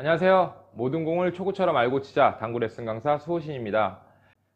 안녕하세요. 모든 공을 초구처럼 알고 치자 당구 레슨 강사 수호신입니다.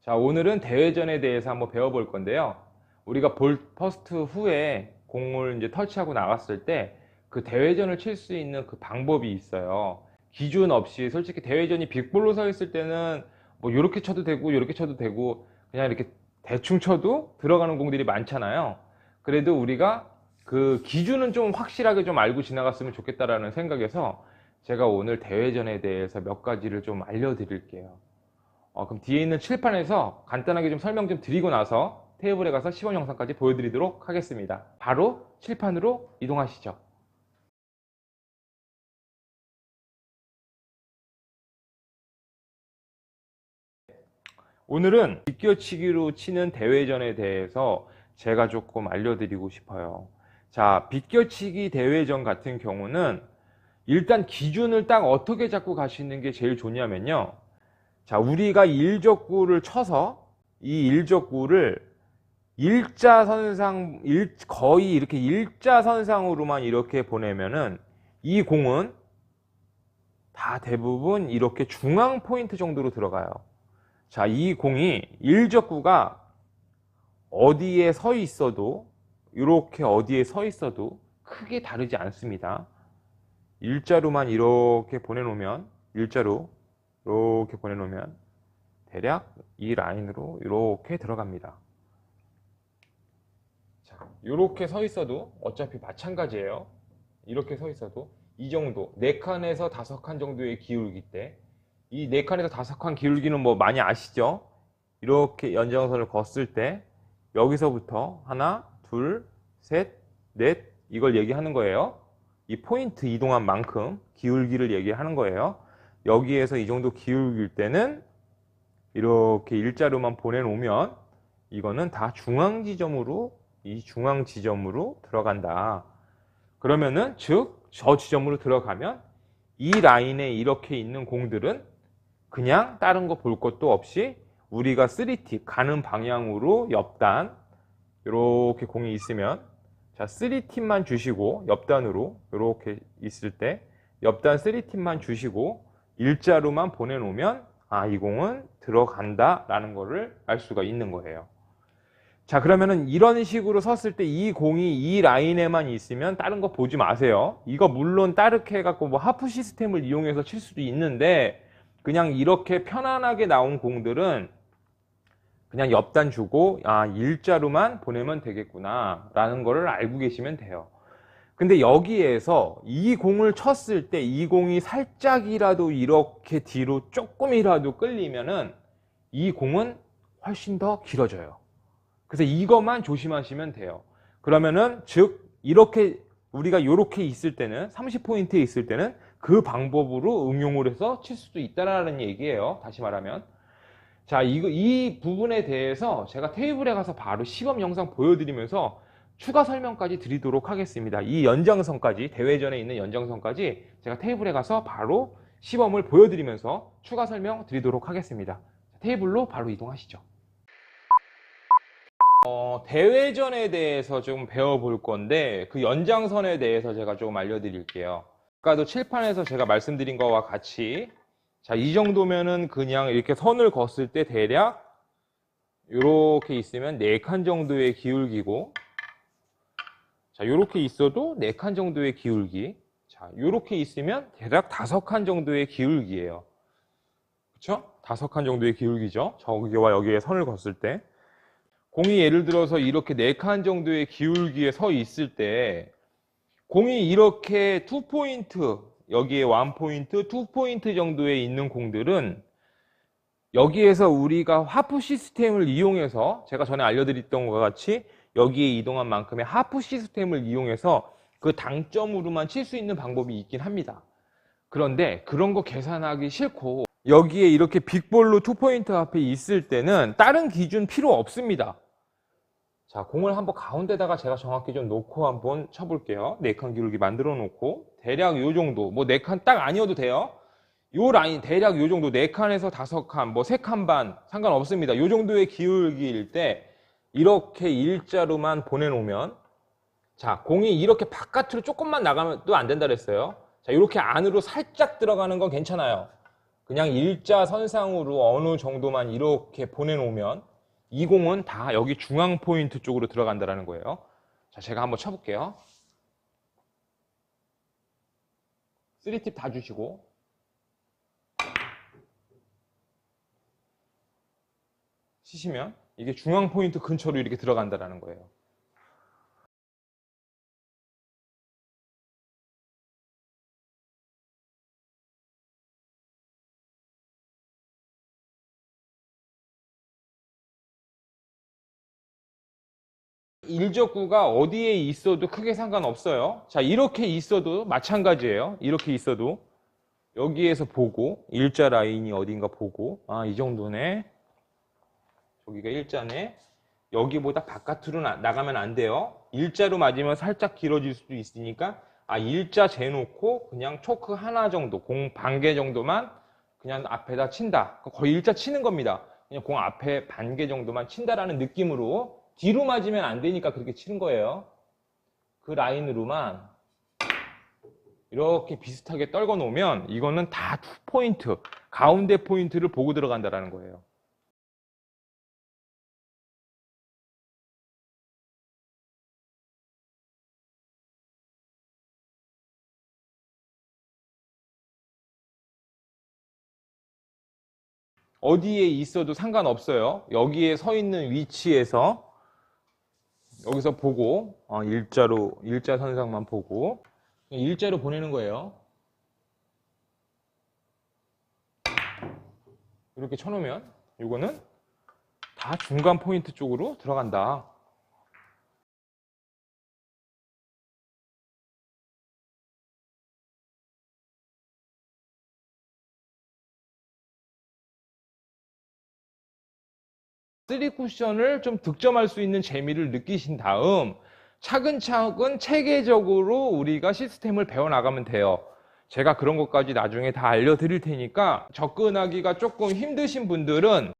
자, 오늘은 대회전에 대해서 한번 배워볼 건데요. 우리가 볼 퍼스트 후에 공을 이제 터치하고 나갔을 때 그 대회전을 칠 수 있는 그 방법이 있어요. 기준 없이 솔직히 대회전이 빅볼로 서 있을 때는 뭐 이렇게 쳐도 되고 이렇게 쳐도 되고 그냥 이렇게 대충 쳐도 들어가는 공들이 많잖아요. 그래도 우리가 그 기준은 좀 확실하게 좀 알고 지나갔으면 좋겠다라는 생각에서 제가 오늘 대회전에 대해서 몇 가지를 좀 알려드릴게요. 어, 그럼 뒤에 있는 칠판에서 간단하게 좀 설명 좀 드리고 나서 테이블에 가서 시범 영상까지 보여드리도록 하겠습니다. 바로 칠판으로 이동하시죠. 오늘은 비껴치기로 치는 대회전에 대해서 제가 조금 알려드리고 싶어요. 자, 비껴치기 대회전 같은 경우는 일단 기준을 딱 어떻게 잡고 가시는 게 제일 좋냐면요. 자, 우리가 일적구를 쳐서 이 일적구를 일자선상, 일, 거의 이렇게 일자선상으로만 이렇게 보내면은 이 공은 다 대부분 이렇게 중앙 포인트 정도로 들어가요. 자, 이 공이 일적구가 어디에 서 있어도 이렇게 어디에 서 있어도 크게 다르지 않습니다. 일자로만 이렇게 보내놓으면 일자로 이렇게 보내놓으면 대략 이 라인으로 이렇게 들어갑니다. 자, 이렇게 서 있어도 어차피 마찬가지예요. 이렇게 서 있어도 이 정도 네 칸에서 다섯 칸 정도의 기울기 때이네 칸에서 다섯 칸 기울기는 뭐 많이 아시죠? 이렇게 연장선을 걷을 때 여기서부터 하나, 둘, 셋, 넷 이걸 얘기하는 거예요. 이 포인트 이동한 만큼 기울기를 얘기하는 거예요. 여기에서 이 정도 기울길 때는 이렇게 일자로만 보내놓으면 이거는 다 중앙 지점으로 이 중앙 지점으로 들어간다. 그러면은 즉 저 지점으로 들어가면 이 라인에 이렇게 있는 공들은 그냥 다른 거 볼 것도 없이 우리가 3팁 가는 방향으로 옆단 이렇게 공이 있으면 자 3팁만 주시고 옆단으로 이렇게 있을 때 옆단 3팁만 주시고 일자로만 보내놓으면 아 이 공은 들어간다 라는 거를 알 수가 있는 거예요. 자 그러면은 이런 식으로 섰을 때 이 공이 이 라인에만 있으면 다른 거 보지 마세요. 이거 물론 따르게 해갖고 뭐 하프 시스템을 이용해서 칠 수도 있는데 그냥 이렇게 편안하게 나온 공들은 그냥 옆단 주고 아 일자로만 보내면 되겠구나 라는 거를 알고 계시면 돼요. 근데 여기에서 이 공을 쳤을 때 이 공이 살짝이라도 이렇게 뒤로 조금이라도 끌리면은 이 공은 훨씬 더 길어져요. 그래서 이것만 조심하시면 돼요. 그러면은 즉 이렇게 우리가 이렇게 있을 때는 30포인트에 있을 때는 그 방법으로 응용을 해서 칠 수도 있다라는 얘기예요. 다시 말하면 자, 이거, 이 부분에 대해서 제가 테이블에 가서 바로 시범 영상 보여드리면서 추가 설명까지 드리도록 하겠습니다. 이 연장선까지, 대회전에 있는 연장선까지 제가 테이블에 가서 바로 시범을 보여드리면서 추가 설명 드리도록 하겠습니다. 테이블로 바로 이동하시죠. 어, 대회전에 대해서 좀 배워볼 건데 그 연장선에 대해서 제가 좀 알려드릴게요. 아까도 칠판에서 제가 말씀드린 거와 같이 자, 이 정도면은 그냥 이렇게 선을 걷을 때 대략 이렇게 있으면 4칸 정도의 기울기고 자, 이렇게 있어도 4칸 정도의 기울기 자, 이렇게 있으면 대략 5칸 정도의 기울기예요. 그쵸? 5칸 정도의 기울기죠. 저기와 여기에 선을 걷을 때 공이 예를 들어서 이렇게 4칸 정도의 기울기에 서 있을 때 공이 이렇게 2포인트 여기에 1포인트, 2포인트 정도에 있는 공들은 여기에서 우리가 하프 시스템을 이용해서 제가 전에 알려드렸던 것과 같이 여기에 이동한 만큼의 하프 시스템을 이용해서 그 당점으로만 칠 수 있는 방법이 있긴 합니다. 그런데 그런 거 계산하기 싫고 여기에 이렇게 빅볼로 2포인트 앞에 있을 때는 다른 기준 필요 없습니다. 자, 공을 한번 가운데다가 제가 정확히 좀 놓고 한번 쳐볼게요. 네칸 기울기 만들어 놓고 대략 요 정도, 뭐 네 칸 딱 아니어도 돼요. 요 라인 대략 요 정도 네 칸에서 다섯 칸, 뭐 세 칸 반 상관없습니다. 요 정도의 기울기일 때 이렇게 일자로만 보내놓으면 자 공이 이렇게 바깥으로 조금만 나가면 또 안 된다 그랬어요. 자, 이렇게 안으로 살짝 들어가는 건 괜찮아요. 그냥 일자 선상으로 어느 정도만 이렇게 보내놓으면 이 공은 다 여기 중앙 포인트 쪽으로 들어간다는 거예요. 자, 제가 한번 쳐볼게요. 3팁 다 주시고 치시면 이게 중앙 포인트 근처로 이렇게 들어간다는 거예요. 일적구가 어디에 있어도 크게 상관없어요. 자, 이렇게 있어도 마찬가지예요. 이렇게 있어도 여기에서 보고 일자 라인이 어딘가 보고 아, 이 정도네. 저기가 일자네. 여기보다 바깥으로 나, 나가면 안 돼요. 일자로 맞으면 살짝 길어질 수도 있으니까 아, 일자 재놓고 그냥 초크 하나 정도, 공 반 개 정도만 그냥 앞에다 친다. 거의 일자 치는 겁니다. 그냥 공 앞에 반 개 정도만 친다라는 느낌으로 뒤로 맞으면 안 되니까 그렇게 치는 거예요. 그 라인으로만 이렇게 비슷하게 떨궈 놓으면 이거는 다투 포인트, 가운데 포인트를 보고 들어간다라는 거예요. 어디에 있어도 상관없어요. 여기에 서 있는 위치에서 여기서 보고 어, 일자로 일자 선상만 보고 일자로 보내는 거예요. 이렇게 쳐놓으면 이거는 다 중간 포인트 쪽으로 들어간다. 쓰리 쿠션을 좀 득점할 수 있는 재미를 느끼신 다음 차근차근 체계적으로 우리가 시스템을 배워나가면 돼요. 제가 그런 것까지 나중에 다 알려드릴 테니까 접근하기가 조금 힘드신 분들은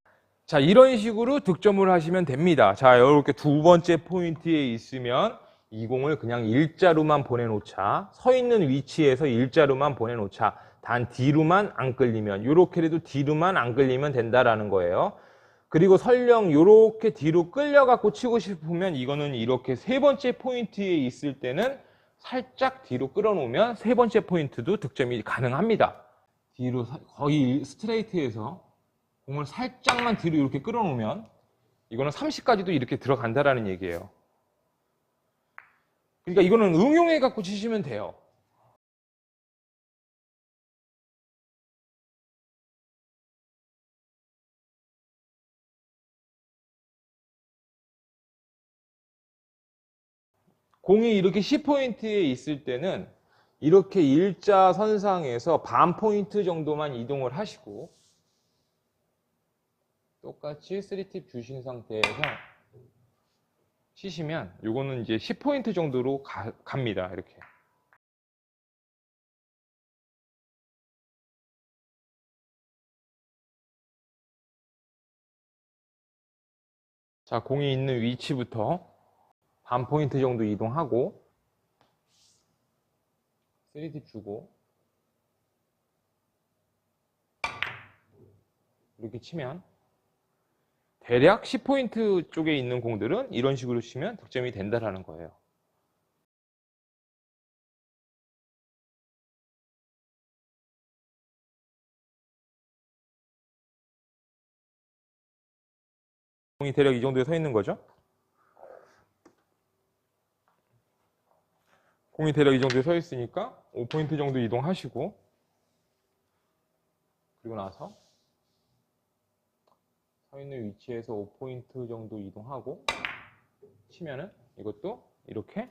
자 이런 식으로 득점을 하시면 됩니다. 자 이렇게 두 번째 포인트에 있으면 이 공을 그냥 일자로만 보내놓자 서 있는 위치에서 일자로만 보내놓자 단 뒤로만 안 끌리면 이렇게라도 뒤로만 안 끌리면 된다라는 거예요. 그리고 설령 이렇게 뒤로 끌려갖고 치고 싶으면 이거는 이렇게 세 번째 포인트에 있을 때는 살짝 뒤로 끌어놓으면 세 번째 포인트도 득점이 가능합니다. 뒤로 사- 거의 스트레이트에서 공을 살짝만 뒤로 이렇게 끌어놓으면 이거는 30까지도 이렇게 들어간다라는 얘기예요. 그러니까 이거는 응용해 갖고 치시면 돼요. 공이 이렇게 10포인트에 있을 때는 이렇게 일자 선상에서 반 포인트 정도만 이동을 하시고 똑같이 3팁 주신 상태에서 치시면 요거는 이제 10포인트 정도로 가- 갑니다. 이렇게. 자, 공이 있는 위치부터 반 포인트 정도 이동하고 3팁 주고 이렇게 치면 대략 10포인트 쪽에 있는 공들은 이런 식으로 치면 득점이 된다라는 거예요. 공이 대략 이 정도에 서 있는 거죠. 공이 대략 이 정도에 서 있으니까 5포인트 정도 이동하시고 그리고 나서 서 있는 위치에서 5포인트 정도 이동하고 치면은 이것도 이렇게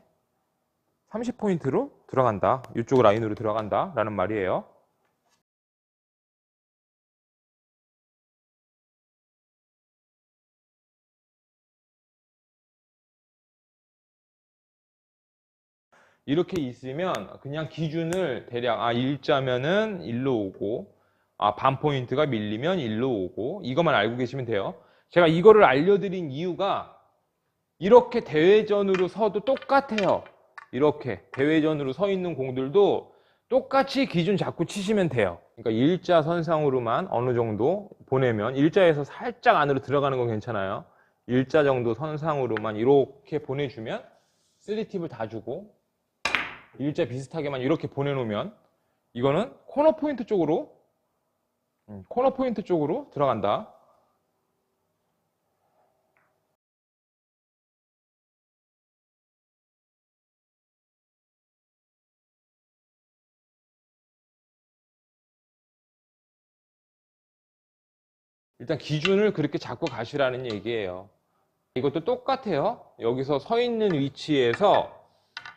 30포인트로 들어간다. 이쪽 라인으로 들어간다. 라는 말이에요. 이렇게 있으면 그냥 기준을 대략 아 일자면은 일로 오고 아 반 포인트가 밀리면 일로 오고 이것만 알고 계시면 돼요. 제가 이거를 알려드린 이유가 이렇게 대회전으로 서도 똑같아요. 이렇게 대회전으로 서 있는 공들도 똑같이 기준 잡고 치시면 돼요. 그러니까 일자 선상으로만 어느 정도 보내면 일자에서 살짝 안으로 들어가는 건 괜찮아요. 일자 정도 선상으로만 이렇게 보내주면 3팁을 다 주고 일자 비슷하게만 이렇게 보내놓으면 이거는 코너 포인트 쪽으로 음, 코너 포인트 쪽으로 들어간다. 일단 기준을 그렇게 잡고 가시라는 얘기예요. 이것도 똑같아요. 여기서 서 있는 위치에서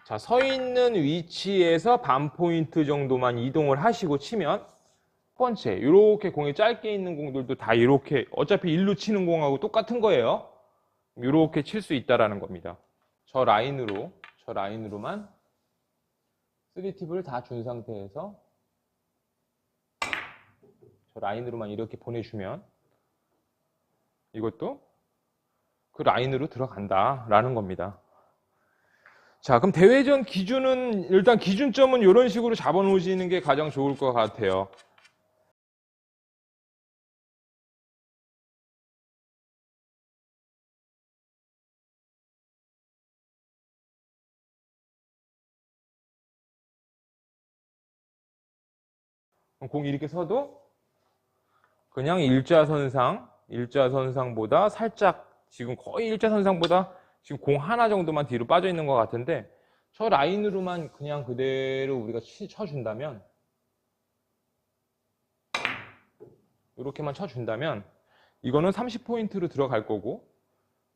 자, 서 있는 위치에서 반 포인트 정도만 이동을 하시고 치면 첫 번째, 이렇게 공이 짧게 있는 공들도 다 이렇게 어차피 일루 치는 공하고 똑같은 거예요. 이렇게 칠 수 있다라는 겁니다. 저 라인으로 저 라인으로만 3팁을 다 준 상태에서 저 라인으로만 이렇게 보내주면 이것도 그 라인으로 들어간다라는 겁니다. 자, 그럼 대회전 기준은 일단 기준점은 이런 식으로 잡아 놓으시는 게 가장 좋을 것 같아요. 공이 이렇게 서도 그냥 일자선상, 일자선상보다 살짝 지금 거의 일자선상보다 지금 공 하나 정도만 뒤로 빠져 있는 것 같은데 저 라인으로만 그냥 그대로 우리가 치, 쳐준다면 이렇게만 쳐준다면 이거는 30포인트로 들어갈 거고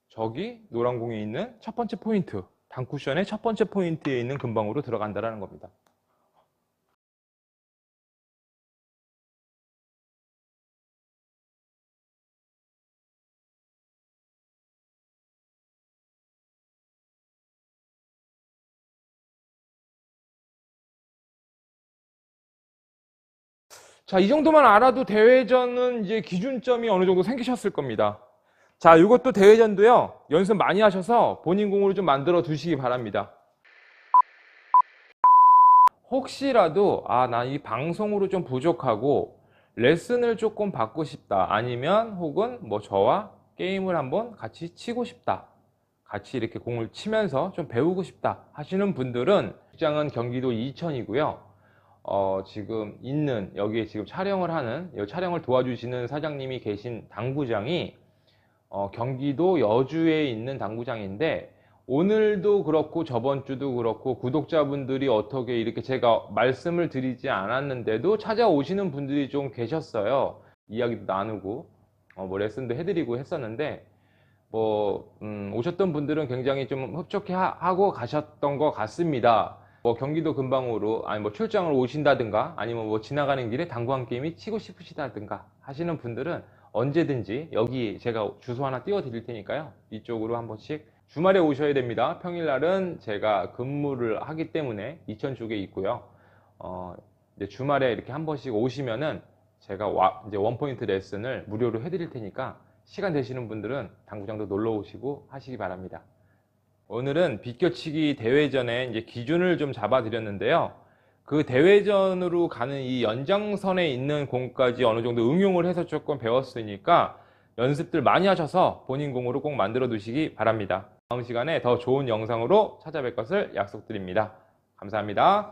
저기 노란 공에 있는 첫 번째 포인트 단쿠션의 첫 번째 포인트에 있는 근방으로 들어간다라는 겁니다. 자, 이 정도만 알아도 대회전은 이제 기준점이 어느 정도 생기셨을 겁니다. 자, 이것도 대회전도요, 연습 많이 하셔서 본인 공으로 좀 만들어 두시기 바랍니다. 혹시라도, 아, 나이 방송으로 좀 부족하고, 레슨을 조금 받고 싶다. 아니면, 혹은 뭐 저와 게임을 한번 같이 치고 싶다. 같이 이렇게 공을 치면서 좀 배우고 싶다. 하시는 분들은, 직장은 경기도 이천이고요. 어, 지금 있는 여기에 지금 촬영을 하는 이 촬영을 도와주시는 사장님이 계신 당구장이 어, 경기도 여주에 있는 당구장인데 오늘도 그렇고 저번 주도 그렇고 구독자분들이 어떻게 이렇게 제가 말씀을 드리지 않았는데도 찾아오시는 분들이 좀 계셨어요. 이야기도 나누고 어, 뭐 레슨도 해드리고 했었는데 뭐 음, 오셨던 분들은 굉장히 좀 흡족해 하- 하고 가셨던 것 같습니다. 뭐 경기도 근방으로 아니 뭐 출장을 오신다든가 아니면 뭐 지나가는 길에 당구 한 게임이 치고 싶으시다든가 하시는 분들은 언제든지 여기 제가 주소 하나 띄워 드릴 테니까요. 이쪽으로 한 번씩 주말에 오셔야 됩니다. 평일날은 제가 근무를 하기 때문에 이천 쪽에 있고요. 어 이제 주말에 이렇게 한 번씩 오시면은 제가 와- 이제 원포인트 레슨을 무료로 해드릴 테니까 시간 되시는 분들은 당구장도 놀러 오시고 하시기 바랍니다. 오늘은 비껴치기 대회전의 이제 기준을 좀 잡아드렸는데요. 그 대회전으로 가는 이 연장선에 있는 공까지 어느 정도 응용을 해서 조금 배웠으니까 연습들 많이 하셔서 본인 공으로 꼭 만들어 두시기 바랍니다. 다음 시간에 더 좋은 영상으로 찾아뵐 것을 약속드립니다. 감사합니다.